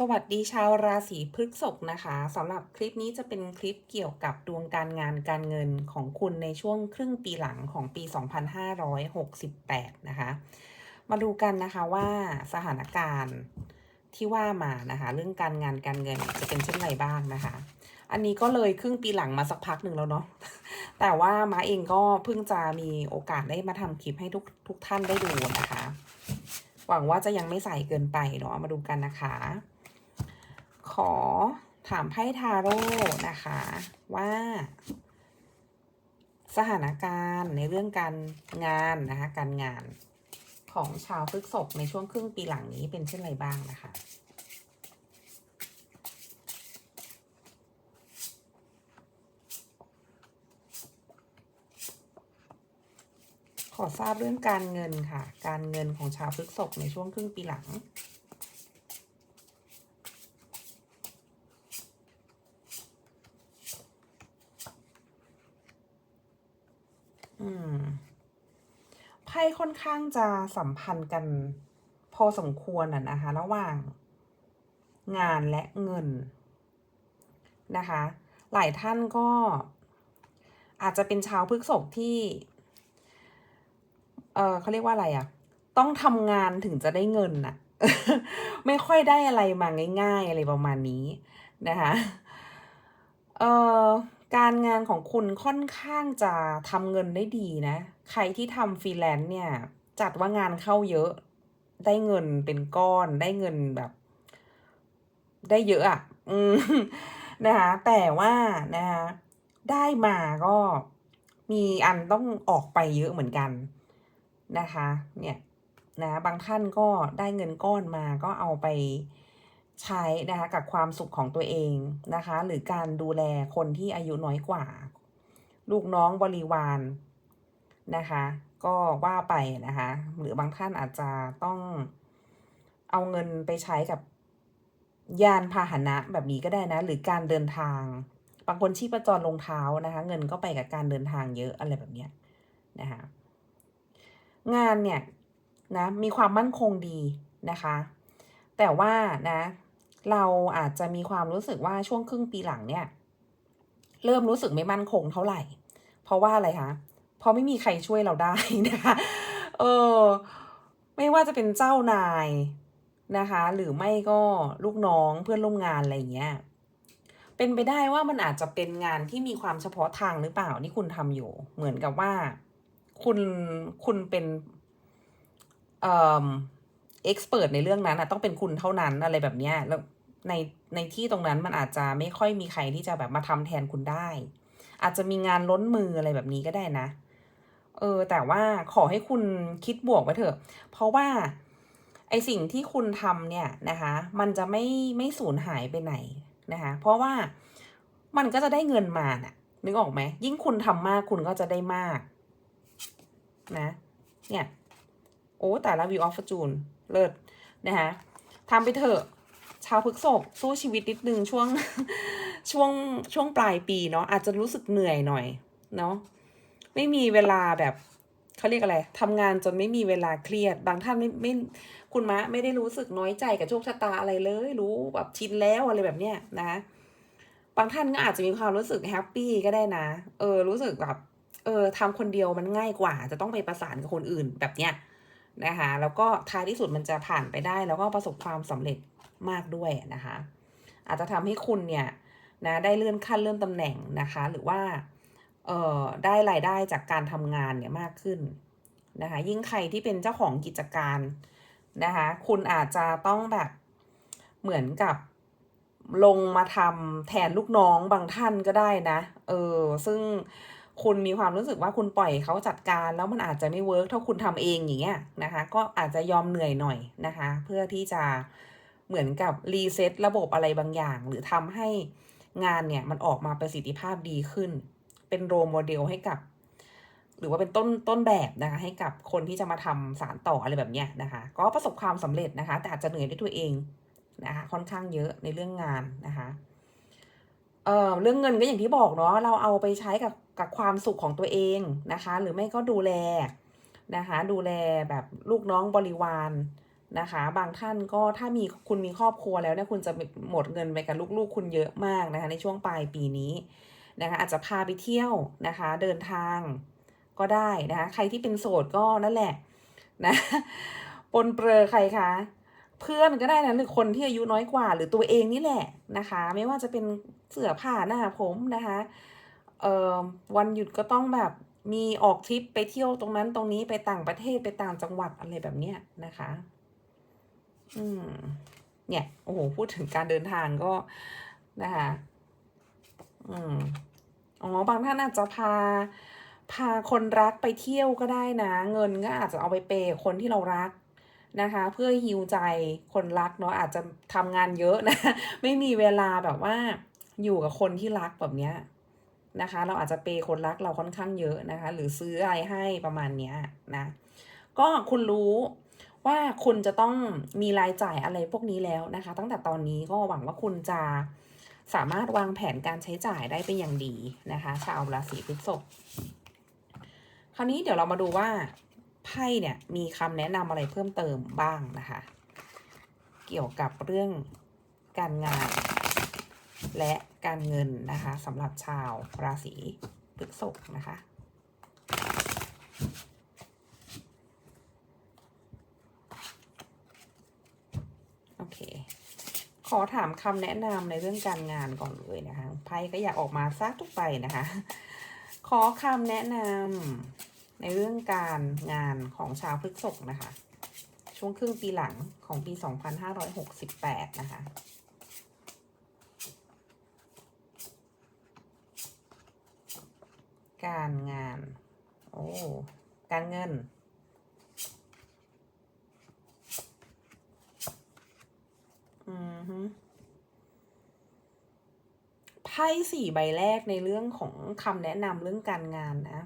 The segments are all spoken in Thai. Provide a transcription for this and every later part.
สวัสดีชาวราศีพฤษภนะคะสำหรับคลิปนี้จะเป็นคลิปเกี่ยวกับดวงการงานการเงินของคุณในช่วงครึ่งปีหลังของปี 2568 นะคะ มาดูกันนะคะว่าสถานการณ์ที่ว่ามานะคะ เรื่องการงานการเงินจะเป็นเช่นไรบ้างนะคะ อันนี้ก็เลยครึ่งปีหลังมาสักพักหนึ่งแล้วเนาะแต่ว่ามาเองก็เพิ่งจะมีโอกาสได้มาทำคลิปให้ทุกทุกท่านได้ดูนะคะ หวังว่าจะยังไม่ใส่เกินไปเนาะมาดูกันนะคะ ขอถามไพ่ทาโร่นะคะ ว่า สถานการณ์ในเรื่องการงานนะคะ การงานของชาวพฤษภในช่วงครึ่งปีหลังนี้เป็นเช่นไรบ้างนะคะขอทราบเรื่องการเงินค่ะ การเงินของชาวพฤษภในช่วงครึ่งปีหลัง อืมไพ่ ค่อนข้างจะสัมพันธ์กันพอสมควรอะนะคะ ระหว่างงานและเงินนะคะ หลายท่านก็อาจจะเป็นชาวพฤกษภที่ เออเขาเรียกว่าอะไรอะ่ะ ต้องทำงานถึงจะได้เงินน่ะ ไม่ค่อยได้อะไรมาง่าย ๆ อะไรประมาณนี้นะคะ เออ การงานของคุณค่อนข้างจะทำเงินได้ดีนะ ใครที่ทำฟรีแลนซ์เนี่ย จัดว่างานเข้าเยอะ ได้เงินเป็นก้อน ได้เงินแบบ ได้เยอะอะ่ะนะคะแต่ว่านะคะได้มาก็มีอันต้องออกไปเยอะเหมือนกันนะคะ เนี่ยนะบางท่านก็ได้เงินก้อนมาก็เอาไป ใช้นะคะกับความสุขของตัวเองนะคะ หรือการดูแลคนที่อายุน้อยกว่า ลูกน้องบริวารนะคะ ก็ว่าไปนะคะ หรือบางท่านอาจจะต้องเอาเงินไปใช้กับยานพาหนะแบบนี้ก็ได้นะ หรือการเดินทาง บางคนชีพจรลงเท้านะคะ เงินก็ไปกับการเดินทางเยอะอะไรแบบเนี้ยนะคะงานเนี่ยนะมีความมั่นคงดีนะคะ แต่ว่านะ เราอาจจะมีความรู้สึกว่าช่วงครึ่งปีหลังเนี่ย เริ่มรู้สึกไม่มั่นคงเท่าไหร่ เพราะว่าอะไรคะเพราะไม่มีใครช่วยเราได้นะคะเออไม่ว่าจะเป็นเจ้านายนะคะ หรือไม่ก็ลูกน้องเพื่อนร่วมงานอะไรเงี้ยเป็นไปได้ว่ามันอาจจะเป็นงานที่มีความเฉพาะทางหรือเปล่าที่คุณทำอยู่ เหมือนกับว่าคุณคุณเป็นเอ่อเอ็กซ์เพรสในเรื่องนั้นอะต้องเป็นคุณเท่านั้นอะไรแบบเนี้ยแล้ว ในในที่ตรงนั้นมันอาจจะไม่ค่อยมีใครที่จะแบบมาทำแทนคุณได้ อาจจะมีงานล้นมืออะไรแบบนี้ก็ได้นะ เออ แต่ว่าขอให้คุณคิดบวกไว้เถอะ เพราะว่าไอสิ่งที่คุณทำเนี่ยนะคะ มันจะไม่ไม่สูญหายไปไหนนะคะ เพราะว่ามันก็จะได้เงินมาน่ะ นึกออกไหมยิ่งคุณทำมากคุณก็จะได้มากนะ เนี่ย โอ้แต่ละวิวออฟฟอร์จูนเลิศนะคะทำไปเถอะ ชาวพฤกษภสู้ชีวิตนิดนึงช่วงช่วงช่วงปลายปีเนาะอาจจะรู้สึกเหนื่อยหน่อยเนาะไม่มีเวลาแบบเขาเรียกอะไรทำงานจนไม่มีเวลาเครียด บางท่านไม่ไม่คุณมะไม่ได้รู้สึกน้อยใจกับโชคชะตาอะไรเลย รู้แบบชินแล้วอะไรแบบเนี้ยนะบางท่านก็อาจจะมีความรู้สึกแฮปปี้ก็ได้นะ เออ รู้สึกแบบ เออทำคนเดียวมันง่ายกว่า จะต้องไปประสานกับคนอื่นแบบเนี้ย นะคะแล้วก็ท้ายที่สุดมันจะผ่านไปได้ แล้วก็ประสบความสำเร็จมากด้วยนะคะอาจจะทำให้คุณเนี่ยนะได้เลื่อนขั้นเลื่อนตำแหน่งนะคะหรือว่าเอ่อได้รายได้จากการทำงานเนี่ยมากขึ้นนะคะยิ่งใครที่เป็นเจ้าของกิจการนะคะคุณอาจจะต้องแบบเหมือนกับลงมาทำแทนลูกน้องบางท่านก็ได้นะ เออ ซึ่ง คุณมีความรู้สึกว่าคุณปล่อยเขาจัดการแล้วมันอาจจะไม่เวิร์กเท่าคุณทำเองอย่างเงี้ยนะคะ ก็อาจจะยอมเหนื่อยหน่อยนะคะ เพื่อที่จะเหมือนกับรีเซ็ตระบบอะไรบางอย่าง หรือทำให้งานเนี่ยมันออกมาประสิทธิภาพดีขึ้น เป็นโรโมเดลให้กับ หรือว่าเป็นต้นต้นแบบนะคะให้กับคนที่จะมาทำสารต่ออะไรแบบเนี้ยนะคะ ก็ประสบความสำเร็จนะคะ แต่อาจจะเหนื่อยด้วยตัวเองนะคะ ค่อนข้างเยอะในเรื่องงานนะคะ เอ่อเรื่องเงินก็อย่างที่บอกเนาะเราเอาไปใช้กับกับความสุขของตัวเองนะคะ หรือไม่ก็ดูแลนะคะ ดูแลแบบลูกน้องบริวารนะคะ บางท่านก็ถ้ามีคุณมีครอบครัวแล้วเนี่ยคุณจะหมดเงินไปกับลูกๆ คุณเยอะมากนะคะ ในช่วงปลายปีนี้นะคะอาจจะพาไปเที่ยวนะคะ เดินทางก็ได้นะคะ ใครที่เป็นโสดก็นั่นแหละนะปนเปลือใครคะ เพื่อนก็ได้นะหรือคนที่อายุน้อยกว่า หรือตัวเองนี่แหละนะคะ ไม่ว่าจะเป็นเสื้อผ้าหน้าผมนะคะเอ่อวันหยุดก็ต้องแบบมีออกทริปไปเที่ยวตรงนั้นตรงนี้ไปต่างประเทศไปต่างจังหวัดอะไรแบบเนี้ยนะคะ อืม เนี่ยโอ้โหพูดถึงการเดินทางก็นะคะอืมอ๋อบางท่านอาจจะพา พาคนรักไปเที่ยวก็ได้นะ เงินก็อาจจะเอาไปเปย์คนที่เรารัก นะคะเพื่อฮิวใจคนรักเนาะอาจจะทำงานเยอะนะ ไม่มีเวลาแบบว่าอยู่กับคนที่รักแบบเนี้ยนะคะ เราอาจจะเปย์คนรักเราค่อนข้างเยอะนะคะ หรือซื้ออะไรให้ประมาณเนี้ยนะก็คุณรู้ว่าคุณจะต้องมีรายจ่ายอะไรพวกนี้แล้วนะคะ ตั้งแต่ตอนนี้ก็หวังว่าคุณจะสามารถวางแผนการใช้จ่ายได้เป็นอย่างดีนะคะ ชาวราศีพฤษภคราวนี้เดี๋ยวเรามาดูว่า ไพ่เนี่ยมีคำแนะนำอะไรเพิ่มเติมบ้างนะคะ เกี่ยวกับเรื่องการงาน และการเงินนะคะสำหรับชาวราศีพฤษภนะคะโอเค ขอถามคำแนะนำในเรื่องการงานก่อนเลยนะคะไพ่ก็อยากออกมาซักทุกใบนะคะ ขอคำแนะนำ ในเรื่องการงานของชาวพฤษภนะคะ ช่วงครึ่งปีหลังของปี 2568 นะคะการงาน โอ้ การเงิน อือฮึไพ่สี่ใบแรกในเรื่องของคำแนะนำเรื่องการงานนะ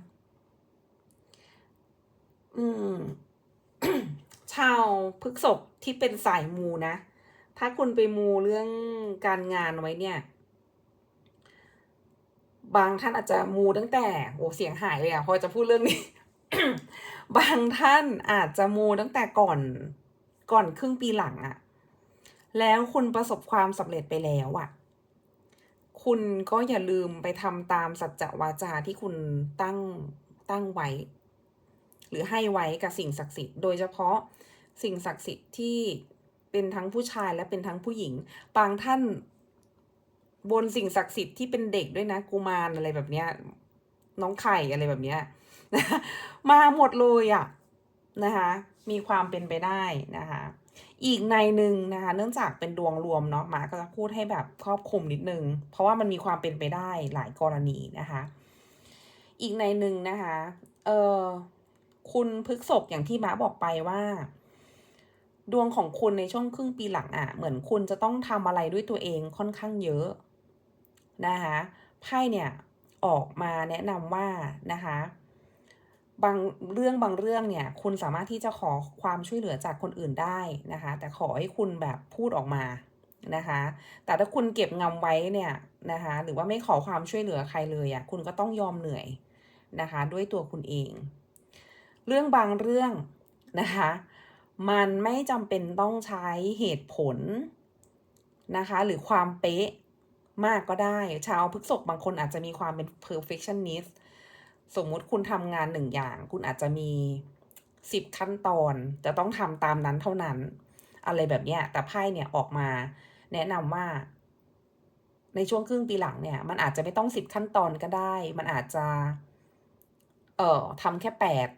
อืม ชาวพฤกษภที่เป็นสายมูนะ ถ้าคุณไปมูเรื่องการงานไว้เนี่ย บางท่านอาจจะมูตั้งแต่โอ้เสียงหายเลยอะพอจะพูดเรื่องนี้ บางท่านอาจจะมูตั้งแต่ก่อน ก่อนครึ่งปีหลังอะแล้วคุณประสบความสำเร็จไปแล้วอะคุณก็อย่าลืมไปทำตามสัจจวาจาที่คุณตั้งตั้งไว้ หรือให้ไว้กับสิ่งศักดิ์สิทธิ์โดยเฉพาะสิ่งศักดิ์สิทธิ์ที่เป็นทั้งผู้ชายและเป็นทั้งผู้หญิง บางท่านบนสิ่งศักดิ์สิทธิ์ที่เป็นเด็กด้วยนะกุมารอะไรแบบเนี้ยน้องไข่อะไรแบบเนี้ยมาหมดเลยอะนะคะมีความเป็นไปได้นะคะอีกในหนึ่งนะคะเนื่องจากเป็นดวงรวมเนาะหมาก็จะพูดให้แบบครอบคลุมนิดนึง เพราะว่ามันมีความเป็นไปได้หลายกรณีนะคะ อีกในหนึ่งนะคะเออ คุณพฤกษบอย่างที่ม้าบอกไปว่า ดวงของคุณในช่วงครึ่งปีหลังอะ่ะ เหมือนคุณจะต้องทำอะไรด้วยตัวเองค่อนข้างเยอะนะคะไพ่เนี่ยออกมาแนะนำว่านะคะบางเรื่องบางเรื่องเนี่ย คุณสามารถที่จะขอความช่วยเหลือจากคนอื่นได้นะคะ แต่ขอให้คุณแบบพูดออกมานะคะ แต่ถ้าคุณเก็บงำไว้เนี่ยนะคะ หรือว่าไม่ขอความช่วยเหลือใครเลยอะ่ะคุณก็ต้องยอมเหนื่อยนะคะ ด้วยตัวคุณเอง เรื่องบางเรื่องนะคะ มันไม่จำเป็นต้องใช้เหตุผลนะคะ หรือความเป๊ะมากก็ได้ ชาวพฤกษบางคนอาจจะมีความเป็น perfectionist สมมุติคุณทำงานหนึ่งอย่าง คุณอาจจะมีสิบขั้นตอน จะต้องทำตามนั้นเท่านั้น อะไรแบบเนี้ย แต่ไพ่เนี่ยออกมาแนะนำว่า ในช่วงครึ่งปีหลังเนี่ย มันอาจจะไม่ต้องสิบขั้นตอนก็ได้ มันอาจจะ เอ่อทำแค่แปด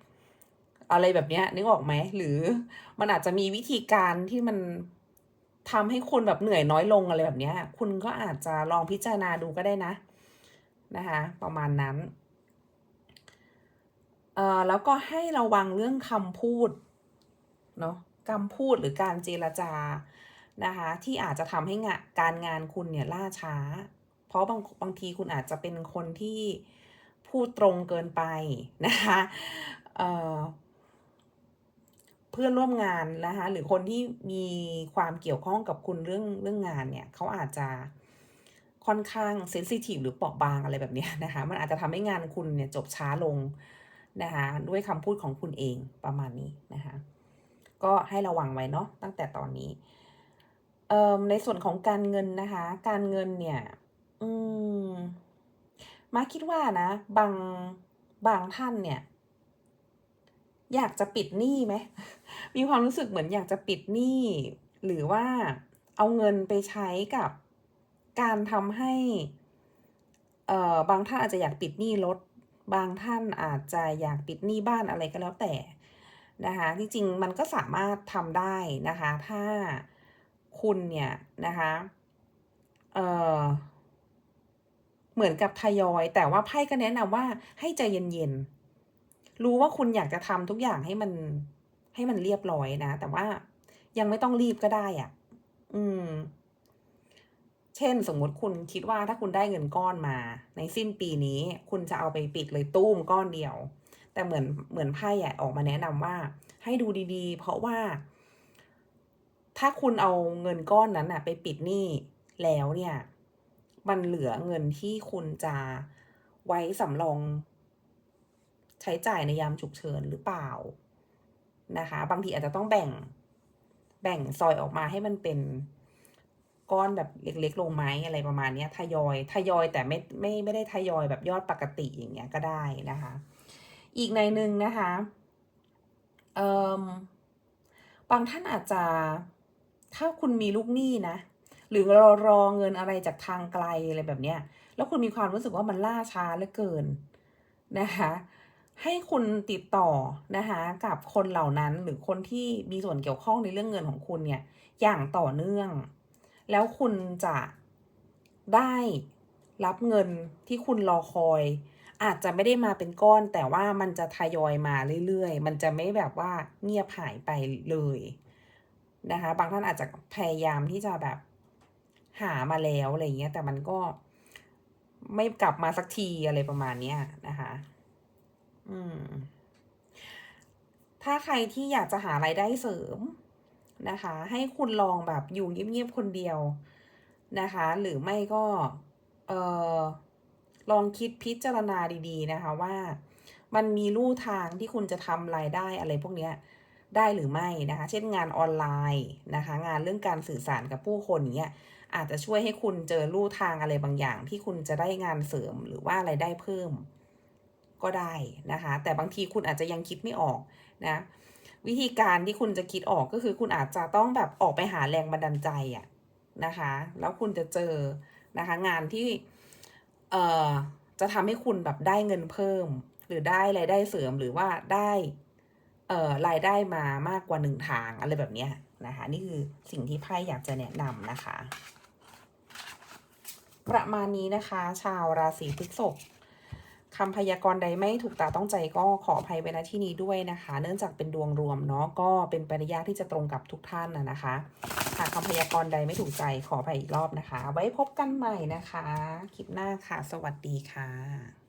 อะไรแบบเนี้ยนึกออกไหมหรือมันอาจจะมีวิธีการที่มันทำให้คุณแบบเหนื่อยน้อยลงอะไรแบบเนี้ย คุณก็อาจจะลองพิจารณาดูก็ได้นะ นะคะ ประมาณนั้นเอ่อแล้วก็ให้ระวังเรื่องคำพูดเนาะคำพูดหรือการเจรจานะคะที่อาจจะทำให้งานการงานคุณเนี่ยล่าช้า เพราะบางบางทีคุณอาจจะเป็นคนที่พูดตรงเกินไปนะคะเอ่อ เพื่อนร่วมงานนะคะหรือคนที่มีความเกี่ยวข้องกับคุณเรื่องเรื่องงานเนี่ยเขาอาจจะค่อนข้างเซนซิทีฟหรือเปราะบางอะไรแบบนี้นะคะ มันอาจจะทำให้งานคุณเนี่ยจบช้าลงนะคะด้วยคำพูดของคุณเองประมาณนี้นะคะก็ให้ระวังไว้เนาะตั้งแต่ตอนนี้ในส่วนของการเงินนะคะ การเงินเนี่ย อืมมาคิดว่านะ บางบางท่านเนี่ย อยากจะปิดหนี้ไหมมีความรู้สึกเหมือนอยากจะปิดหนี้หรือว่าเอาเงินไปใช้กับการทำให้เอ่อบางท่านอาจจะอยากปิดหนี้รถบางท่านอาจจะอยากปิดหนี้บ้านอะไรก็แล้วแต่นะคะจริงๆมันก็สามารถทำได้นะคะ ถ้าคุณเนี่ยนะคะเอ่อเหมือนกับทยอย แต่ว่าไพ่ก็แนะนำว่าให้ใจเย็นๆ รู้ว่าคุณอยากจะทำทุกอย่างให้มันให้มันเรียบร้อยนะ แต่ว่ายังไม่ต้องรีบก็ได้อะ่ะ อืม เช่นสมมุติคุณคิดว่าถ้าคุณได้เงินก้อนมา ในสิ้นปีนี้ คุณจะเอาไปปิดเลยตู้มก้อนเดียว แต่เหมือนเหมือนไพ่อะออกมาแนะนำว่า ให้ดูดีๆ เพราะว่า ถ้าคุณเอาเงินก้อนนั้นอะไปปิดหนี้แล้วเนี่ย มันเหลือเงินที่คุณจะไว้สำรอง ใช้จ่ายในยามฉุกเฉินหรือเปล่านะคะ บางทีอาจจะต้องแบ่งแบ่งซอยออกมาให้มันเป็นก้อนแบบเล็ก ๆ ลงไหมอะไรประมาณนี้ทยอยทยอยแต่ไม่ไม่ไม่ได้ทยอยแบบยอดปกติอย่างเงี้ยก็ได้นะคะ อีกในหนึ่งนะคะเอ่อบางท่านอาจจะถ้าคุณมีลูกหนี้นะหรือรอรอเงินอะไรจากทางไกลอะไรแบบเนี้ย แล้วคุณมีความรู้สึกว่ามันล่าช้าเหลือเกินนะคะ ให้คุณติดต่อนะคะกับคนเหล่านั้นหรือคนที่มีส่วนเกี่ยวข้องในเรื่องเงินของคุณเนี่ยอย่างต่อเนื่อง แล้วคุณจะได้รับเงินที่คุณรอคอย อาจจะไม่ได้มาเป็นก้อน แต่ว่ามันจะทยอยมาเรื่อยๆ มันจะไม่แบบว่าเงียบหายไปเลยนะคะ บางท่านอาจจะพยายามที่จะแบบหามาแล้วอะไรเงี้ยแต่มันก็ไม่กลับมาสักทีอะไรประมาณนี้นะคะ อืม ถ้าใครที่อยากจะหารายได้เสริมนะคะ ให้คุณลองแบบอยู่เงียบๆคนเดียวนะคะ หรือไม่ก็เออลองคิดพิจารณาดีๆนะคะว่า มันมีลู่ทางที่คุณจะทำรายได้อะไรพวกเนี้ยได้หรือไม่นะคะ เช่นงานออนไลน์นะคะ งานเรื่องการสื่อสารกับผู้คนอย่างเงี้ยอาจจะช่วยให้คุณเจอลู่ทางอะไรบางอย่าง ที่คุณจะได้งานเสริมหรือว่าอะไรายได้เพิ่ม ก็ได้นะคะ แต่บางทีคุณอาจจะยังคิดไม่ออกนะวิธีการที่คุณจะคิดออกก็คือคุณอาจจะต้องแบบออกไปหาแรงบันดาลใจอะนะคะ แล้วคุณจะเจอนะคะงานที่เอ่อจะทำให้คุณแบบได้เงินเพิ่ม หรือได้รายได้เสริมหรือว่าได้เอ่อรายได้มามากกว่าหนึ่งทางอะไรแบบนี้นะคะ นี่คือสิ่งที่ไพ่อยากจะแนะนำนะคะ ประมาณนี้นะคะ ชาวราศีพฤษภ คำพยากรณ์ใดไม่ถูกตาต้องใจก็ขออภัยไว้ณที่นี้ด้วยนะคะ เนื่องจากเป็นดวงรวมเนาะก็เป็นไปได้ยากที่จะตรงกับทุกท่านนะนะคะหากคำพยากรณ์ใดไม่ถูกใจขออภัยอีกรอบนะคะ ไว้พบกันใหม่นะคะ คลิปหน้าค่ะ สวัสดีค่ะ